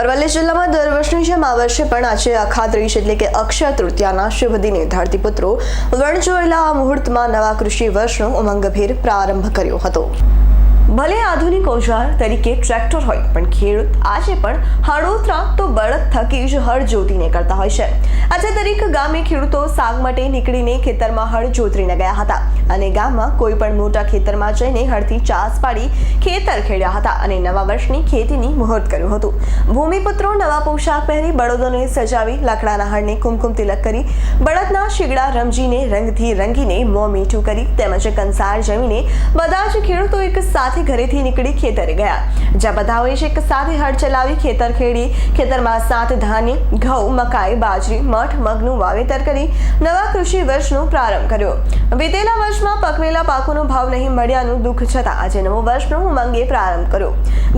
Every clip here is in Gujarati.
અરવલ્લી જિલ્લામાં દર વર્ષની જેમ આ વર્ષે પણ આજે અખાત્રીજ એટલે કે અક્ષય તૃતીયાના શુભ દિને ધરતીપુત્રો વણજોયેલા આ મુહૂર્તમાં નવા કૃષિ વર્ષનો ઉમંગભેર પ્રારંભ કર્યો હતો. ભલે આધુનિક ઓજાર તરીકે ટ્રેક્ટર હોય, પણ ખેડૂત આજે પણ હળોતરા તો બળદ થકી જ હળ જોતીને કરતા હોય છે. આજે દરેક ગામે ખેડૂતો સાગ માટે નીકળીને ખેતરમાં હળ જોતરીને ગયા હતા. અને ગામમાં કોઈ પણ મોટા ખેતરમાં જઈને હળથી ચાસ પાડી ખેતર ખેડ્યા હતા અને નવા વર્ષની ખેતીની મુહૂર્ત કર્યું હતું. ભૂમિપુત્રો નવા પોશાક પહેરી બળદોને સજાવી લાકડાના હળને કુમકુમ તિલક કરી બળદના શીગડા રમજીને રંગથી રંગીને મોં મીઠું કરી તેમજ કંસાર જમીને બધા જ ખેડૂતો એક સાથે ઘરેથી નીકળી ખેતરે ગયા. જ્યાં બધાઓએ એક સાથે હળ ચલાવી ખેતર ખેડી, ખેતરમાં સાત ધાન્ય, ઘઉં, મકાઈ, બાજરી, મઠ, મગનું વાવેતર કરી નવા કૃષિ વર્ષનો પ્રારંભ કર્યો. વિતેલા વર્ષમાં પકવેલા પાકોનો ભાવ નહીં મળ્યાનું દુઃખ છતાં આજે નવો વર્ષનો ઉમંગે પ્રારંભ કર્યો.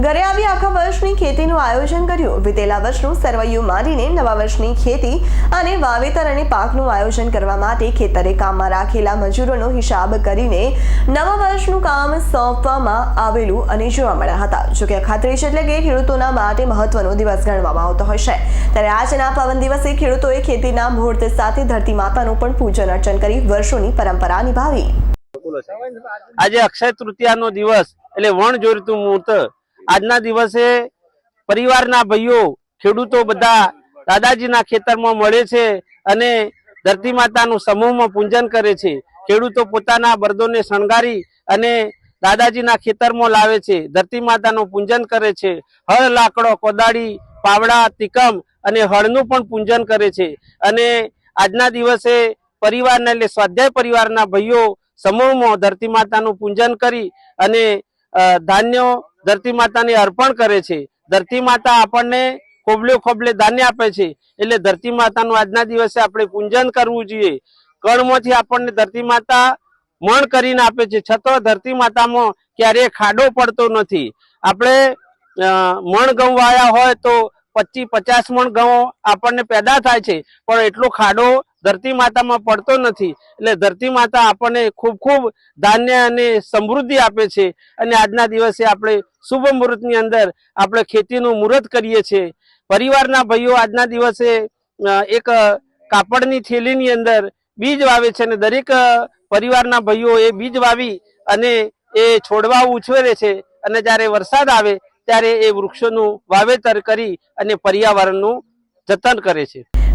ઘરે આવી આખા વર્ષની ખેતીનું આયોજન કર્યું. વિતેલા વર્ષનું સરવૈયું મારીને નવા વર્ષની ખેતી અને વાવેતર અને પાકનું આયોજન કરવા માટે ખેતરે કામમાં રાખેલા મજૂરોનો હિસાબ કરીને નવા વર્ષનું કામ સોંપવામાં આવેલું અને જોવા મળ્યા હતા. જોકે ખાતરી એટલે કે ખેડૂતોના માટે મહત્વનો દિવસ ગણવામાં આવતો છે. ત્યારે આજના પાવન દિવસે ખેડૂતોએ ખેતીના મુહૂર્ત સાથે ધરતી માતાનું પણ પૂજન અર્ચન કરી વર્ષોની પરંપરા નિભાવી. આજે અક્ષય તૃતીયાનો દિવસ એટલે વણ જોઈતું મુહૂર્ત. આજના દિવસે પરિવારના ભાઈઓ, ખેડૂતો બધા દાદાજીના ખેતરમાં મળે છે અને ધરતી માતાનું સમૂહમાં પૂજન કરે છે. ખેડૂતો પોતાના બરદોને શણગારી અને દાદાજીના ખેતરમાં લાવે છે. ધરતી માતાનું પૂજન કરે છે. હળ, લાકડો, કોદાળી, પાવડા, તિકમ અને હળનું પણ પૂજન કરે છે. અને આજના દિવસે પરિવારના એટલે સ્વાધ્યાય પરિવારના ભાઈઓ સમૂહમાં ધરતી માતાનું પૂજન કરી અને ધાન્યો ધરતી માતાને અર્પણ કરે છે. ધરતી માતા આપણને ખોબલે ખોબલે ધાન્ય આપે છે. એટલે ધરતી માતાનું આજના દિવસે આપણે પૂજન કરવું જોઈએ. કણમાંથી આપણને ધરતી માતા મણ કરીને આપે છે. છતાં ધરતી માતામાં ક્યારેય ખાડો પડતો નથી. આપણે મણ ઘઉં વાયા હોય તો પચીસ પચાસ મણ ઘઉં આપણને પેદા થાય છે. પણ એટલો ખાડો ધરતી માતામાં પડતો નથી. એટલે ધરતી માતા આપણને ખૂબ ખૂબ ધાન્ય અને સમૃદ્ધિ આપે છે. અને આજના દિવસે આપણે શુભ મુહૂર્તની અંદર આપણે ખેતીનું મુહૂર્ત કરીએ છીએ. પરિવારના ભાઈઓ આજના દિવસે એક કાપડની થેલીની અંદર બીજ વાવે છે અને દરેક પરિવારના ભાઈઓ એ બીજ વાવી અને એ છોડવા ઉછેરે છે. અને જ્યારે વરસાદ આવે ત્યારે એ વૃક્ષોનું વાવેતર કરી અને પર્યાવરણનું જતન કરે છે.